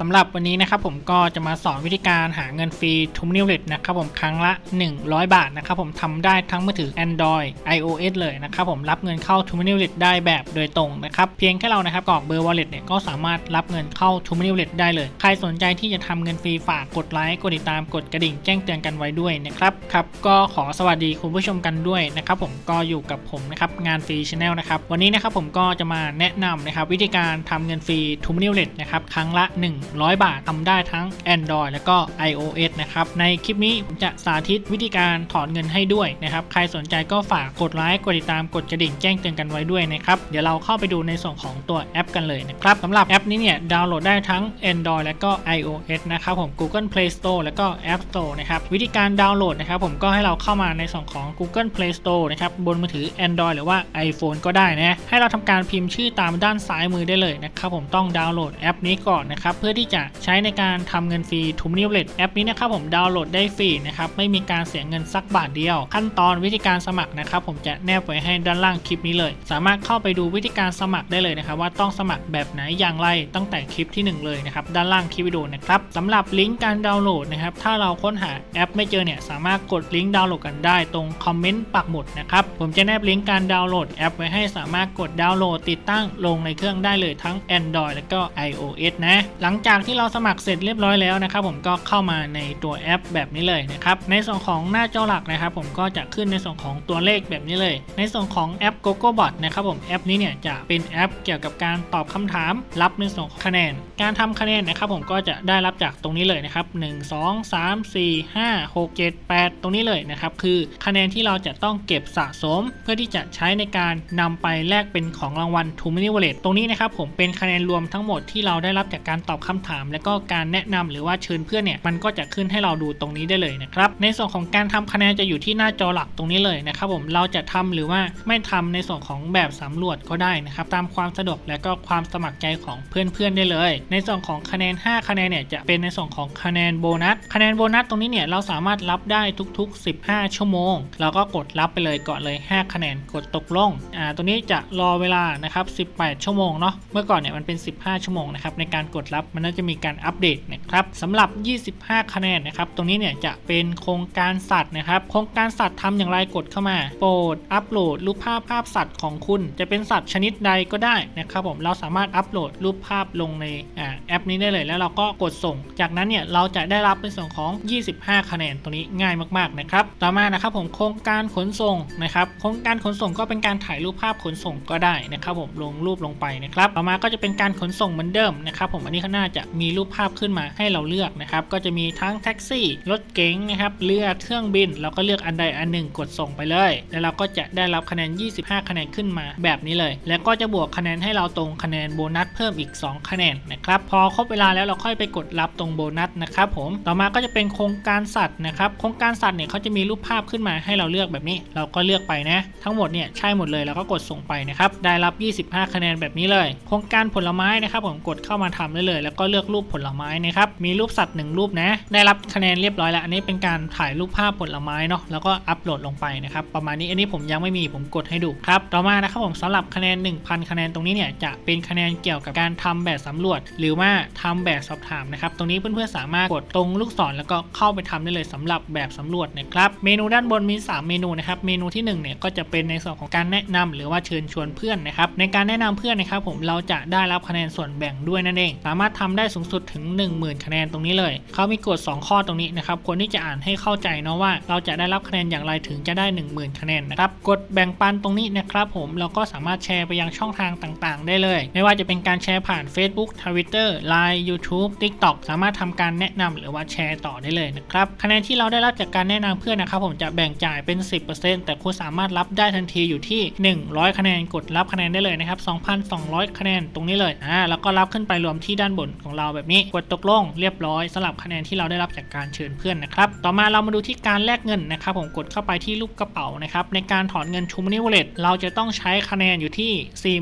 สำหรับวันนี้นะครับผมก็จะมาสอนวิธีการหาเงินฟรีทุมนิวเลตนะครับผมครั้งละ 100 บาทนะครับผมทำได้ทั้งมือถือ Android iOS เลยนะครับผมรับเงินเข้าทุมนิวเลตได้แบบโดยตรงนะครับเพียงแค่เรานะครับกรอกเบอร์ wallet เนี่ยก็สามารถรับเงินเข้าทุมนิวเลตได้เลย ใครสนใจที่จะทำเงินฟรีฝากกดไลค์กดติดตามกดกระดิ่งแจ้งเตือนกันไว้ด้วยนะครับครับก็ขอสวัสดีคุณผู้ชมกันด้วยนะครับผมก็อยู่กับผมนะครับงานฟรีชาแนลนะครับวันนี้นะครับผมก็จะมาแนะนำนะครับวิธีการทำเงินฟรีทุมนิวเลตนะครับครั้งละ100 บาททำได้ทั้ง Android แล้วก็ iOS นะครับ ในคลิปนี้ผมจะสาธิตวิธีการถอนเงินให้ด้วยนะครับ ใครสนใจก็ฝากกดไลค์ กดติดตาม กดกระดิ่งแจ้งเตือนกันไว้ด้วยนะครับ เดี๋ยวเราเข้าไปดูในส่วนของตัวแอปกันเลยนะครับสำหรับแอปนี้เนี่ยดาวน์โหลดได้ทั้ง Android และก็ iOS นะครับผม Google Play Store แล้วก็ App Store นะครับ วิธีการดาวน์โหลดนะครับผมก็ให้เราเข้ามาในส่วนของ Google Play Store นะครับ บนมือถือ Android หรือว่า iPhone ก็ได้นะ ให้เราทำการพิมพ์ชื่อตามด้านซ้ายมือได้เลยนะครับผมต้องดาวน์โหลดแอปนี้ก่อนนะครับเพื่อที่จะใช้ในการทำเงินฟรีทุมนิวเลตแอปนี้นะครับผมดาวน์โหลดได้ฟรีนะครับไม่มีการเสียเงินสักบาทเดียว ขั้นตอนวิธีการสมัครนะครับผมจะแนบไว้ให้ด้านล่างคลิปนี้เลย สามารถเข้าไปดูวิธีการสมัครได้เลยนะครับว่าต้องสมัครแบบไหนอย่างไรตั้งแต่คลิปที่หนึ่งเลยนะครับด้านล่างคลิปวิดีโอนะครับสำหรับลิงก์การดาวน์โหลดนะครับถ้าเราค้นหาแอปไม่เจอเนี่ยสามารถกดลิงก์ดาวน์โหลดกันได้ตรงคอมเมนต์ปักหมุดนะครับผมจะแนบลิงก์การดาวน์โหลดแอปไว้ให้สามารถกดดาวน์โหลดติดตั้งลงในเครื่องได้เลยทั้ง Android และก็ iOS นะหลังจากที่เราสมัครเสร็จเรียบร้อยแล้วนะครับผมก็เข้ามาในตัวแอปแบบนี้เลยนะครับในส่วนของหน้าจอหลักนะครับผมก็จะขึ้นในส่วนของตัวเลขแบบนี้เลย ในส่วนของแอป GoGoBot นะครับผมแอปนี้เนี่ยจะเป็นแอปเกี่ยวกับการตอบคำถาม รับในส่วนของคะแนน การทำคะแนนนะครับผมก็จะได้รับจากตรงนี้เลยนะครับ1 2 3 4 5 6 7 8 ตรงนี้เลยนะครับคือคะแนนที่เราจะต้องเก็บสะสม เพื่อที่จะใช้ในการนำไปแลกเป็นของรางวัล t o m o n y Wallet ตรงนี้นะครับผมเป็นคะแนนรวมทั้งหมดที่เราได้รับจากการตอบคำถามและก็การแนะนำหรือว่าเชิญเพื่อนเนี่ยมันก็จะขึ้นให้เราดูตรงนี้ได้เลยนะครับในส่วนของการทำคะแนนจะอยู่ที่หน้าจอหลักตรงนี้เลยนะครับผมเราจะทำหรือว่าไม่ทำในส่วนของแบบสำรวจก็ได้นะครับตามความสะดวกและก็ความสมัครใจของเพื่อนๆได้เลย ในส่วนของคะแนน 5 คะแนนเนี่ยจะเป็นในส่วนของคะแนนโบนัสคะแนนโบนัสตรงนี้เนี่ยเราสามารถรับได้ทุก ๆ 15 ชั่วโมง เราก็กดรับไปเลยก่อนเลย 5 คะแนนกดตกลงอ่าตัวนี้จะรอเวลานะครับ 18 ชั่วโมงเนาะเมื่อก่อนเนี่ยมันเป็น 15 ชั่วโมงนะครับในการกดรับมันน่าจะมีการอัปเดตนะครับสำหรับ 25 คะแนนนะครับ ตรงนี้เนี่ยจะเป็นโครงการสัตว์นะครับ โครงการสัตว์ทำอย่างไรกดเข้ามา โปรดอัปโหลดรูปภาพภาพสัตว์ของคุณ จะเป็นสัตว์ชนิดใดก็ได้นะครับผม เราสามารถอัปโหลดรูปภาพลงในอแอปนี้ได้เลย แล้วเราก็กดส่ง จากนั้นเนี่ยเราจะได้รับในส่วนของ 25 คะแนน ตรงนี้ง่ายมากๆนะครับ ต่อมานะครับผมโครงการขนส่งนะครับ โครงการขนส่งก็เป็นการถ่ายรูปภาพขนส่งก็ได้นะครับผม ลงรูปลงไปนะครับ ต่อมาก็จะเป็นการขนส่งเหมือนเดิมนะครับผม อันนี้ข้างหน้าจะมีรูปภาพขึ้นมาให้เราเลือกนะครับ ก็จะมีทั้งแท็กซี่รถเก๋งนะครับเรือเครื่องบิน เราก็เลือกอันใดอันหนึ่งกดส่งไปเลย แล้วเราก็จะได้รับคะแนน 25 คะแนนขึ้นมาแบบนี้เลย แล้วก็จะบวกคะแนนให้เราตรงคะแนนโบนัสเพิ่มอีก 2 คะแนนนะครับพอครบเวลาแล้วเราค่อยไปกดรับตรงโบนัสนะครับผมต่อมาก็จะเป็นโครงการสัตว์นะครับโครงการสัตว์เนี่ยเขาจะมีรูปภาพขึ้นมาให้เราเลือกแบบนี้ เราก็เลือกไปนะทั้งหมดเนี่ยใช่หมดเลยเราก็กดส่งไปนะครับได้รับ 25 คะแนนแบบนี้เลย โครงการผลไม้นะครับผมกดเข้ามาทำได้เลย แล้วก็เลือกรูปผลไม้นะครับ มีรูปสัตว์หนึ่งรูปนะ ได้รับคะแนนเรียบร้อยแล้ว อันนี้เป็นการถ่ายรูปภาพผลไม้เนาะ แล้วก็อัปโหลดลงไปนะครับ ประมาณนี้ อันนี้ผมยังไม่มี ผมกดให้ดูครับ ต่อมานะครับผมสำหรับคะแนน 1,000 คะแนนตรงนี้เนี่ย จะเป็นคะแนนเกี่ยวกับการทำแบบสำรวจ หรือว่าทำแบบสอบถามนะครับ ตรงนี้เพื่อนๆสามารถกดตรงลูกศรแล้วก็เข้าไปทำได้เลยสำหรับแบบสำรวจนะครับ เมนูด้านบนมี 3 เมนูนะครับ เมนูที่1เนี่ยก็จะเป็นในส่วนของการแนะนำหรือว่าเชิญชวนเพื่อนนะครับ ในการแนะนำเพื่อนนะครับผมเราจะได้รับคะแนนส่วนแบ่งด้วยนั่นเอง สามารถทำได้สูงสุดถึง 10,000 คะแนนตรงนี้เลย เขามีกฎ2ข้อตรงนี้นะครับควรที่จะอ่านให้เข้าใจเนาะว่า เราจะได้รับคะแนนอย่างไรถึงจะได้ 10,000 คะแนนนะครับกดแบ่งปันตรงนี้นะครับผมเราก็สามารถแชร์ไปยังช่องทางต่างๆ ได้เลย ไม่ว่าจะเป็นการแชร์ผ่าน Facebook Twitter Line YouTube TikTok สามารถทำการแนะนำหรือว่าแชร์ต่อได้เลยนะครับคะแนนที่เราได้รับจากการแนะนำเพื่อนนะครับผมจะแบ่งจ่ายเป็น 10%แต่คุณสามารถรับได้ทันทีอยู่ที่ 100 คะแนนกดรับคะแนนได้เลยนะครับ2,200 คะแนนตรงนี้เลยอ่าแล้วก็รับขึ้นไปรวมที่ด้านบนของเราแบบนี้กดตกลงเรียบร้อยสำหรับคะแนนที่เราได้รับจากการเชิญเพื่อนนะครับต่อมาเรามาดูที่การแลกเงินนะครับผมกดเข้าไปที่รูปกระเป๋านะครับในการถอนเงินชูม n น w วเล t เราจะต้องใช้คะแนนอยู่ที่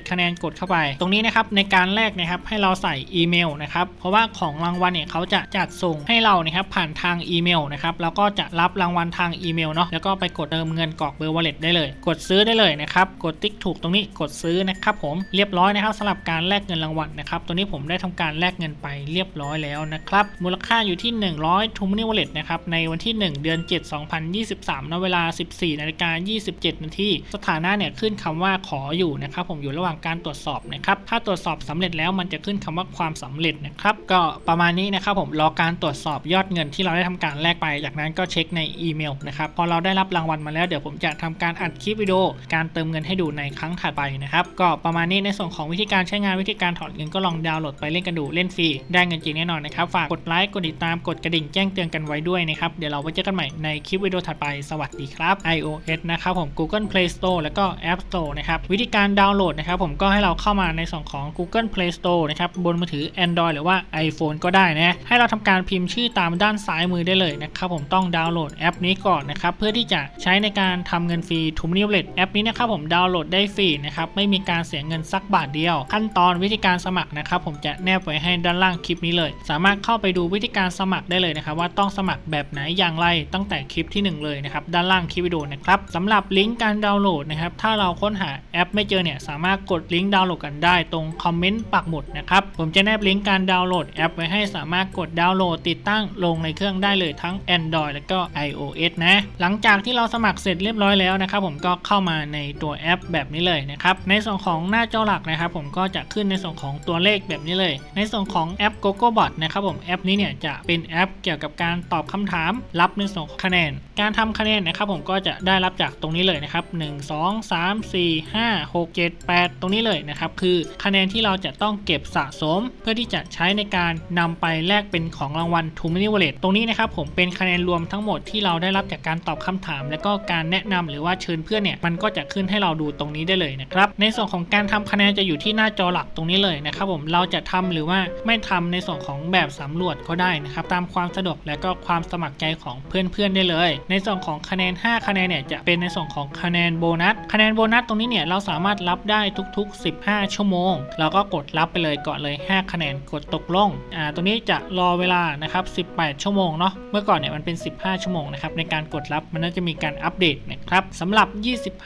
46,841 คะแนนกดเข้าไป ตรงนี้นะครับในการแลกนะครับให้เราใส่อีเมลนะครับเพราะว่าของรางวัลเนี่ยเขาจะจัดส่งให้เรานะครับผ่านทางอีเมลนะครับแล้วก็จะรับรางวัลทางอีเมลเนาะแล้วก็ไปกดเติมเงินกรอกเบอร์ wallet ได้เลย กดซื้อได้เลยนะครับกดติ๊กถูกตรงนี้กดซื้อนะครับผมเรียบร้อยนะครับสำหรับการการแลกเงินรางวัลนะครับ ตัวนี้ผมได้ทำการแลกเงินไปเรียบร้อยแล้วนะครับ มูลค่าอยู่ที่ 100 t o m o n e y Wallet นะครับ ในวันที่ 1 เดือน 7 2023 ณ เวลา 14นาฬิกา27 นาที สถานะเนี่ยขึ้นคำว่าขออยู่นะครับ ผมอยู่ระหว่างการตรวจสอบนะครับ ถ้าตรวจสอบสำเร็จแล้วมันจะขึ้นคำว่าความสำเร็จนะครับ ก็ประมาณนี้นะครับผมรอการตรวจสอบยอดเงินที่เราได้ทำการแลกไป จากนั้นก็เช็คในอีเมลนะครับ พอเราได้รับรางวัลมาแล้วเดี๋ยวผมจะทำการอัดคลิปวิดีโอ การเติมเงินให้ดูในครั้งถัดไปนะครับ ก็ประมาณนี้ในส่วนของวิธีการใช้งานวิธีการถอนเงินก็ลองดาวน์โหลดไปเล่นกันดูเล่นฟรีได้เงินจริงแน่นอนนะครับฝากกดไลค์กดติดตามกดกระดิ่งแจ้งเตือนกันไว้ด้วยนะครับเดี๋ยวเราไว้เจอกันใหม่ในคลิปวิดีโอถัดไปสวัสดีครับ iOS นะครับผม Google Play Store แล้วก็ App Store นะครับวิธีการดาวน์โหลดนะครับผมก็ให้เราเข้ามาในส่วนของ Google Play Store นะครับบนมือถือ Android หรือว่า iPhone ก็ได้นะให้เราทำการพิมพ์ชื่อตามด้านซ้ายมือได้เลยนะครับผมต้องดาวน์โหลดแอปนี้ก่อนนะครับเพื่อที่จะใช้ในการทำเงินฟรีทุมนิวเลตแอปนี้นะครับผมดาวน์โหลดได้ฟรีนะครับไม่มีการเสียเงินสักบาทเดียวขั้นตอนวิธีการสมัครนะครับผมจะแนบไว้ให้ด้านล่างคลิปนี้เลย สามารถเข้าไปดูวิธีการสมัครได้เลยนะครับว่าต้องสมัครแบบไหนอย่างไรตั้งแต่คลิปที่หนึ่งเลยนะครับด้านล่างคลิปวิดีโอนะครับสำหรับลิงก์การดาวน์โหลดนะครับถ้าเราค้นหาแอปไม่เจอเนี่ยสามารถกดลิงก์ดาวน์โหลดกันได้ตรงคอมเมนต์ปักหมุดนะครับผมจะแนบลิงก์การดาวน์โหลดแอปไว้ให้สามารถกดดาวน์โหลดติดตั้งลงในเครื่องได้เลยทั้ง Android แล้วก็ iOS นะหลังจากที่เราสมัครเสร็จเรียบร้อยแล้วนะครับผมก็เข้ามาในตัวแอปแบบนี้เลยนะครับในส่วนของหน้าจอหลักนะครับผมก็จะขึ้นในส่วนของตัวเลขแบบนี้เลย ในส่วนของแอป GoGoBot นะครับผมแอปนี้เนี่ยจะเป็นแอปเกี่ยวกับการตอบคำถามรับในส่วนของคะแนน การทำคะแนนนะครับผมก็จะได้รับจากตรงนี้เลยนะครับ1 2 3 4 5 6 7 8 ตรงนี้เลยนะครับคือคะแนนที่เราจะต้องเก็บสะสม เพื่อที่จะใช้ในการนำไปแลกเป็นของรางวัล t o m o n e y Wallet ตรงนี้นะครับผมเป็นคะแนนรวมทั้งหมดที่เราได้รับจากการตอบคำถาม และก็การแนะนำหรือว่าเชิญเพื่อนเนี่ยมันก็จะขึ้นให้เราดูตรงนี้ได้เลยนะครับในส่วนของการทำคะแนนจะอยู่ที่หน้าจอหลักตรงนี้เลยนะครับผมเราจะทำหรือว่าไม่ทำในส่วนของแบบสำรวจก็ได้นะครับตามความสะดวกและก็ความสมัครใจของเพื่อนๆได้เลย ในส่วนของคะแนน 5 คะแนนเนี่ยจะเป็นในส่วนของคะแนนโบนัสคะแนนโบนัสตรงนี้เนี่ยเราสามารถรับได้ทุก ๆ 15 ชั่วโมง เราก็กดรับไปเลยก่อนเลย 5 คะแนนกดตกลงอ่าตรงนี้จะรอเวลานะครับ 18 ชั่วโมงเนาะเมื่อก่อนเนี่ยมันเป็น 15 ชั่วโมงนะครับในการกดรับมันน่าจะมีการอัปเดตนะครับสำหรับ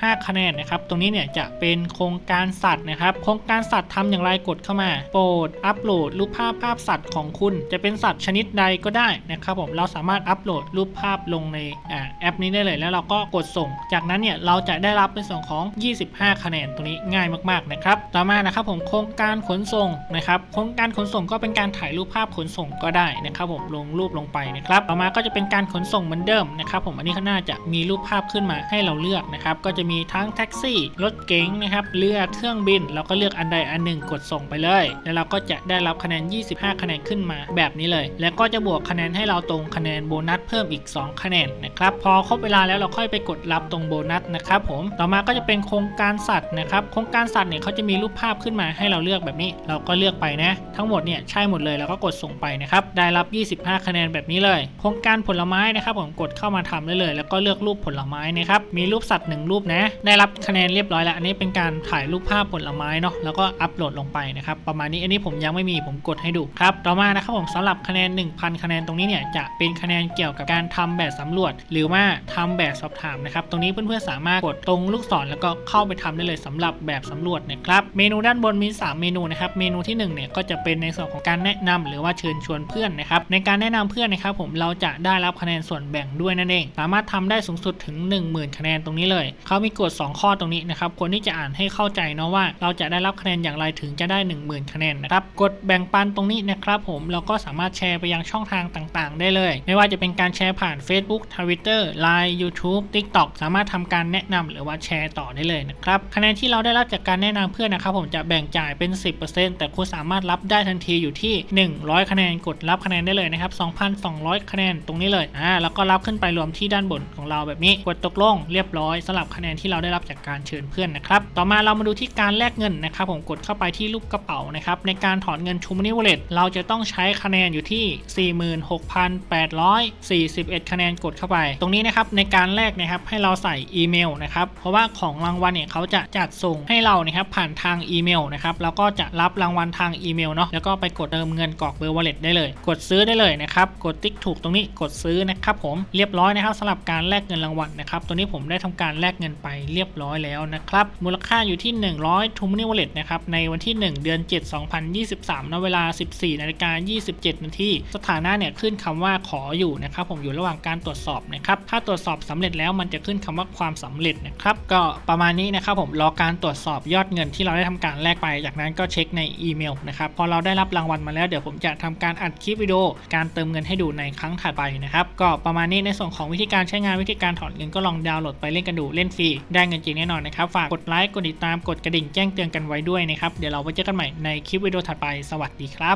25 คะแนนนะครับตรงนี้เนี่ยจะเป็นโครงการสัตว์นะครับโครงการสัตว์ททำอย่างไรกดเข้ามา โปรดอัปโหลดรูปภาพภาพสัตว์ของคุณ จะเป็นสัตว์ชนิดใดก็ได้นะครับผมเราสามารถอัปโหลดรูปภาพลงในอแอปนี้ได้เลย แล้วเราก็กดส่ง จากนั้นเนี่ยเราจะได้รับในส่วนของ 25 คะแนนตรงนี้ง่ายมากๆนะครับต่อมานะครับผมโครงการขนส่งนะครับโครงการขนส่งก็เป็นการถ่ายรูปภาพขนส่งก็ได้นะครับผมลงรูปลงไปนะครับต่อมาก็จะเป็นการขนส่งเหมือนเดิมนะครับผมอันนี้ข้างหน้าจะมีรูปภาพขึ้นมาให้เราเลือกนะครับก็จะมีทั้งแท็กซี่รถเก๋งนะครับเรือเครื่องบินเราก็เลือกอันใดอันหนึ่งกดส่งไปเลย แล้วเราก็จะได้รับคะแนน 25 คะแนนขึ้นมาแบบนี้เลย แล้วก็จะบวกคะแนนให้เราตรงคะแนนโบนัสเพิ่มอีก 2 คะแนนนะครับพอครบเวลาแล้วเราค่อยไปกดรับตรงโบนัสนะครับผมต่อมาก็จะเป็นโครงการสัตว์นะครับโครงการสัตว์เนี่ยเขาจะมีรูปภาพขึ้นมาให้เราเลือกแบบนี้ เราก็เลือกไปนะทั้งหมดเนี่ยใช่หมดเลยเราก็กดส่งไปนะครับได้รับ 25 คะแนนแบบนี้เลย โครงการผลไม้นะครับผมกดเข้ามาทำได้เลย แล้วก็เลือกรูปผลไม้นะครับมีรูปสัตว์หนึ่งรูปนะ ได้รับคะแนนเรียบร้อยแล้ว อันนี้เป็นการถ่ายรูปภาพผลไม้เนาะแล้วก็อัปโหลดลงไปนะครับประมาณนี้อันนี้ผมยังไม่มีผมกดให้ดูครับต่อมานะครับผมสำหรับคะแนน 1,000 คะแนนตรงนี้เนี่ยจะเป็นคะแนนเกี่ยวกับการทำแบบสำรวจ หรือว่าทำแบบสอบถามนะครับตรงนี้เพื่อนๆสามารถกดตรงลูกศรแล้วก็เข้าไปทำได้เลยสำหรับแบบสำรวจนะครับเมนูด้านบนมี 3 เมนูนะครับเมนูที่1เนี่ยก็จะเป็นในส่วนของการแนะนำหรือว่าเชิญชวนเพื่อนนะครับในการแนะนำเพื่อนนะครับผมเราจะได้รับคะแนนส่วนแบ่งด้วยนั่นเอง สามารถทำได้สูงสุดถึง 10,000 คะแนนตรงนี้เลยเขามีกฎ2ข้อตรงนี้นะครับคนที่จะอ่านให้เข้าใจเนาะว่าเราจะได้รับคะแนนอย่างไรถึงจะได้ 10,000 คะแนนนะครับ กดแบ่งปันตรงนี้นะครับผมเราก็สามารถแชร์ไปยังช่องทางต่างๆ ได้เลย ไม่ว่าจะเป็นการแชร์ผ่าน Facebook Twitter Line YouTube TikTok สามารถทำการแนะนำหรือว่าแชร์ต่อได้เลยนะครับคะแนนที่เราได้รับจากการแนะนำเพื่อนนะครับผมจะแบ่งจ่ายเป็น 10%แต่คุณสามารถรับได้ทันทีอยู่ที่ 100 คะแนนกดรับคะแนนได้เลยนะครับ 2,200 คะแนนตรงนี้เลยอ่าแล้วก็รับขึ้นไปรวมที่ด้านบนของเราแบบนี้กดตกลงเรียบร้อยสำหรับคะแนนที่เราได้รับจากการเชิญเพื่อนนะครับต่อมาเรามาดูที่การแลกเงินนะครับผมกดเข้าไปที่รูปกระเป๋านะครับ ในการถอนเงินชูม n นี่วอลเล็ตเราจะต้องใช้คะแนนอยู่ที่ 46,841 คะแนนกดเข้าไป ตรงนี้นะครับในการแลกนะครับให้เราใส่อีเมลนะครับ เพราะว่าของรางวัลเนี่ยเขาจะจัดส่งให้เรานะครับผ่านทางอีเมลนะครับแล้วก็จะรับรางวัลทางอีเมลเนาะแล้วก็ไปกดเติมเงินกรอกเบอร์วอลเล็ตได้เลย กดซื้อได้เลยนะครับกดติ๊กถูกตรงนี้กดซื้อนะครับผมเรียบร้อยนะครับสำหรับการแลกเงินรางวัลนะครับตัวนี้ผมได้ทำการแลกเงินไปเรียบร้อยแล้วนะครับมูลค่าอยู่ที่ 100 t o m o n e y Wallet นะครับในวันที่ 1 เดือน 7 2023ณเวลา 14นาฬิกา27นาทีสถานะเนี่ยขึ้นคำว่าขออยู่นะครับผมอยู่ระหว่างการตรวจสอบนะครับถ้าตรวจสอบสำเร็จแล้วมันจะขึ้นคำว่าความสำเร็จนะครับก็ประมาณนี้นะครับผมรอการตรวจสอบยอดเงินที่เราได้ทำการแลกไป จากนั้นก็เช็คในอีเมลนะครับพอเราได้รับรางวัลมาแล้วเดี๋ยวผมจะทำการอัดคลิปวิดีโอการเติมเงินให้ดูในครั้งถัดไปนะครับก็ประมาณนี้ในส่วนของวิธีการใช้งานวิธีการถอนเงินก็ลองดาวน์โหลดไปเล่นกันดูเล่นฟรีได้เงินจริงแน่นอนนะครับฝากกดไลค์กดติดตามกดกระดิ่งแจ้งเตือนกันไว้ด้วยนะครับเดี๋ยวเราไว้เจอกันใหม่ในคลิปวิดีโอถัดไป สวัสดีครับ